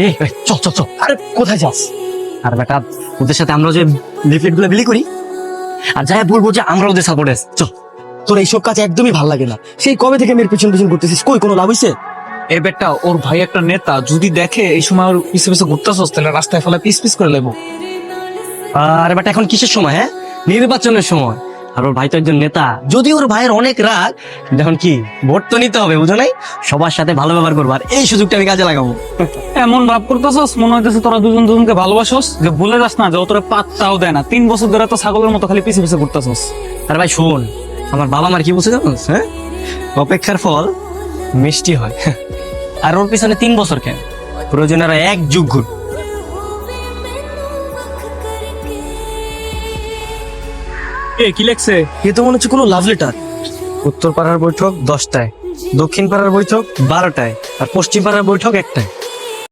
এই চল চল চল। আরে কোথায় যাস? আর বেটা ওদের সাথে আমরা যে লিফলেটগুলো বিলি করি আর যাই বলব যে আমরা ওদের সাপোর্টে চল তোর এইসব কাজ একদমই ভালো লাগে না। সেই কবে থেকে মেয়ের পিছন পিছন করতেছিস কই কোনো লাভ হইছে? এই বেটা ওর ভাই একটা নেতা যদি দেখে এই সময় ওর পিছে পিছে ঘুরতেছস তাহলে রাস্তায় ফেলা পিস পিস করে লেবো। আর বেটা এখন কিসের সময় হ্যাঁ? নির্বাচনের সময়। আর ওর ভাই তো একজন নেতা। যদি ওর ভাইয়ের অনেক রাগ দেখুন কি ভোট তো নিতে হবে বুঝো নাই? সবার সাথে ভালো ব্যবহার করব আর এই সুযোগটা আমি কাজে লাগাবো। এমন ভাব করতেছস? মনে হইতেছে তোরা দুজন দুজনকে ভালোবাসোস যে ভুলে যাস না যে ও তোরা পাত্তাও দেয় না। তিন বছর ধরে তো ছাগলের মতো খালি পিছে পিছে ঘুরতেছস। আর ভাই শোন আমার বাবা মার কি বলছে জানোস হ্যাঁ? অপেক্ষার ফল মিষ্টি হয়। আর ওর পিছনে তিন বছর কেন? প্রয়োজন এক যুগ ঘুর এ, কি লেখছে? এ তো মনে হচ্ছে কোনো লাভ লেটার উত্তর পাড়ার বৈঠক দশটায় দক্ষিণ পাড়ার বৈঠক বারোটায়, আর পশ্চিম পাড়ার বৈঠক একটায়।